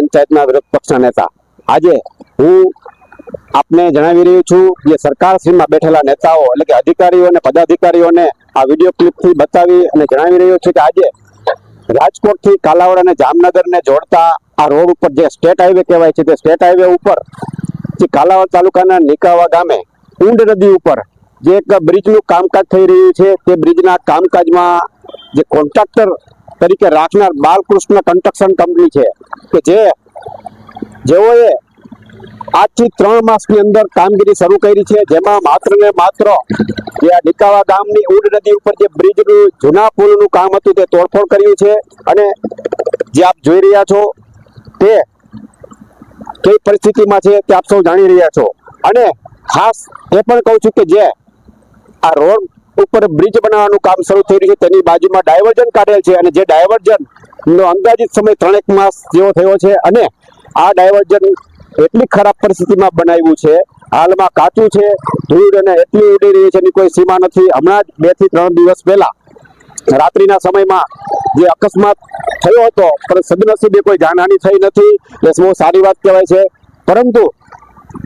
પંચાયતના વિરોધ પક્ષના નેતા. આજે હું આપને જણાવી રહ્યું છું જે સરકારશ્રીમાં બેઠેલા નેતાઓ એટલે કે અધિકારીઓ અને પદાધિકારીઓને આ વીડિયો ક્લિપથી બતાવી અને જણાવી રહ્યો છું કે આજે રાજકોટથી કાલાવડ અને જામનગરને જોડતા આ રોડ ઉપર જે સ્ટેટ હાઈવે કહેવાય છે તે સ્ટેટ હાઈવે ઉપર જે કાલાવડ તાલુકાના નિકાવા ગામે ઊંડ નદી ઉપર જે એક બ્રિજનું કામકાજ થઈ રહ્યું છે તે બ્રિજના કામકાજમાં જે કોન્ટ્રાક્ટર તરીકે રાખનાર બાલકૃષ્ણ કન્સ્ટ્રક્શન કંપની છે કે જે જેઓએ આજથી ત્રણ માસની અંદર કામગીરી શરૂ કરી છે, જેમાં માત્ર ને માત્ર જે આ નિકાવા ગામની ઉડ નદી ઉપર જે બ્રિજનું, જૂના પુલનું કામ હતું તે તોડફોડ કર્યું છે અને જે આપ જોઈ રહ્યા છો તે કઈ પરિસ્થિતિમાં છે તે આપ સૌ જાણી રહ્યા છો. અને ખાસ એ પણ કહું છું કે જે આ રોડ ઉપર બ્રિજ બનાવવાનું કામ શરૂ થઈ રહ્યું છે, તેની બાજુમાં ડાયવર્જન કાઢેલ છે અને જે ડાયવર્ઝન નો અંદાજિત સમય ત્રણેક માસ જેવો થયો છે અને આ ડાયવર્ઝન એટલી ખરાબ પરિસ્થિતિમાં બનાવ્યું છે. હાલમાં કાચું છે, ધૂળ અને એટલી ઉડી રહી છે એની કોઈ સીમા નથી. હમણાં જ બેથી ત્રણ દિવસ પહેલા રાત્રિના સમયમાં જે અકસ્માત થયો હતો, પણ સદનસીબે કોઈ જાનહાની થઈ નથી. એ બહુ સારી વાત કહેવાય છે. પરંતુ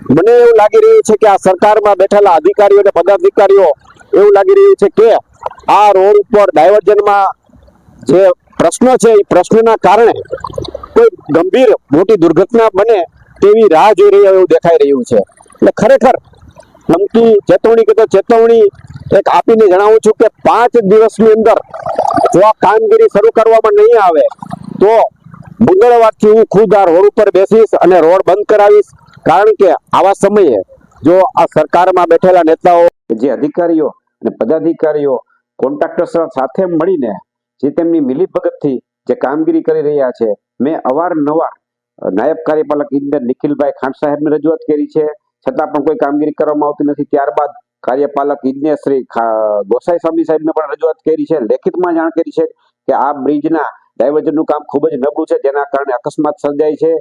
મને એવું લાગી રહ્યું છે કે આ સરકારમાં બેઠેલા અધિકારીઓ અને પદાધિકારીઓ એવું લાગી રહ્યું છે કે આ રોડ ઉપર ડાયવર્ઝનમાં જે પ્રશ્ન છે, એ પ્રશ્નના કારણે કોઈ ગંભીર મોટી દુર્ઘટના બને તેવી રાહ જોઈ રહ્યા એવું દેખાઈ રહ્યું છે. એટલે ખરેખર ધમકી ચેતવણી કે તો ચેતવણી એક આપીને જણાવું છું કે પાંચ દિવસની અંદર જો આ કામગીરી શરૂ કરવામાં નહીં આવે, તો મંગળવારથી હું ખુદ આ રોડ ઉપર બેસીશ અને રોડ બંધ કરાવીશ. કારણ કે આવા સમયે જો આ સરકારમાં બેઠેલા નેતાઓ, જે અધિકારીઓ અને પદાધિકારીઓ કોન્ટ્રાક્ટર સાથે મળીને જે તેમની મિલીભગતથી જે કામગીરી કરી રહ્યા છે, મેં અવારનવાર નાયબ કાર્યપાલક ઇજનેર નિખિલભાઈ ખાંટ સાહેબને રજૂઆત કરી છે. છતાં પણ કોઈ કામગીરી કરવામાં આવતી નથી. ત્યારબાદ કાર્યપાલક ઇજનેર શ્રી ગોસાઈ સ્વામી સાહેબને પણ રજૂઆત કરી છે લેખિતમાં જાણ કરી છે કે આ બ્રિજના ડાયવર્જનનું કામ ખૂબ જ નબળું છે, જેના કારણે અકસ્માત સર્જાય છે.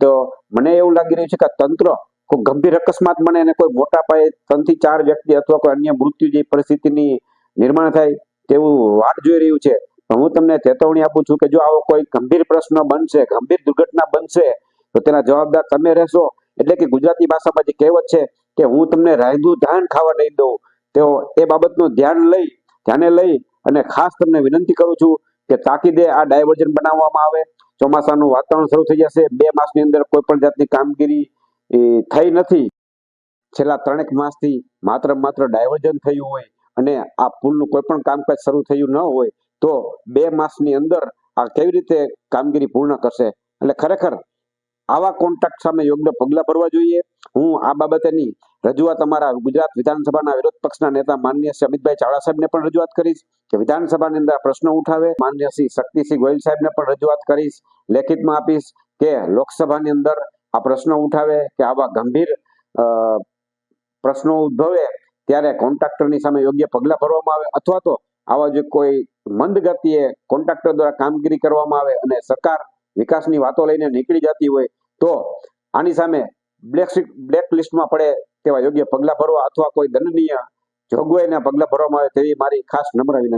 તો મને એવું લાગી રહ્યું છે કે તંત્ર કોઈ ગંભીર અકસ્માત બને અને કોઈ મોટા પાયે ત્રણથી ચાર વ્યક્તિ અથવા કોઈ અન્ય મૃત્યુ જેવી પરિસ્થિતિની નિર્માણ થાય તેવું વાટ જોઈ રહ્યું છે. હું તમને ચેતવણી આપું છું કે જો આવો કોઈ ગંભીર પ્રશ્ન બનશે, ગંભીર દુર્ઘટના બનશે, તો તેના જવાબદાર તમે રહેશો. એટલે કે ગુજરાતી ભાષામાં જે કહેવત છે કે હું તમને રાયદું ધાન ખાવા નહીં દઉં, તેઓ એ બાબતનું ધ્યાન લઈ, ધ્યાને લઈ અને ખાસ તમને વિનંતી કરું છું કે તાકીદે આ ડાયવર્ઝન બનાવવામાં આવે. ચોમાસાનું વાતાવરણ શરૂ થઈ જશે. બે માસની અંદર કોઈ પણ જાતની કામગીરી થઈ નથી. છેલ્લા ત્રણેક માસથી માત્ર માત્ર ડાયવર્ઝન થયું હોય અને આ પુલનું કોઈ પણ કામકાજ શરૂ થયું ન હોય તો બે માસની અંદર આ કેવી રીતે કામગીરી પૂર્ણ કરશે? એટલે ખરેખર આવા કોન્ટ્રાક્ટ સામે યોગ્ય પગલાં ભરવા જોઈએ. હું આ બાબતેની રજૂઆત અમારા ગુજરાત વિધાનસભાના વિરોધ પક્ષના નેતા માનનીય શ્રી અમિતભાઈ ચાવડા સાહેબને પણ રજૂઆત કરીશ કે વિધાનસભાની અંદર પ્રશ્નો ઉઠાવે. માનનીય શ્રી શક્તિસિંહ ગોયલ સાહેબને પણ રજૂઆત કરીશ, લેખિતમાં આપીશ કે લોકસભાની અંદર આ પ્રશ્ન ઉઠાવે, કે આવા ગંભીર પ્રશ્નો ઉદ્ભવે ત્યારે કોન્ટ્રાક્ટરની સામે યોગ્ય પગલાં ભરવામાં આવે અથવા તો આવા જે કોઈ મંદ ગતિએ કોન્ટ્રાક્ટર દ્વારા કામગીરી કરવામાં આવે અને સરકાર વિકાસની વાતો લઈને નીકળી જતી હોય તો આની સામે બ્લેક બ્લેક લિસ્ટમાં પડે તેવા યોગ્ય પગલા ભરવા અથવા કોઈ દંડનીય જોગવાઈના પગલા ભરવામાં આવે તેવી મારી ખાસ નમ્ર વિનંતી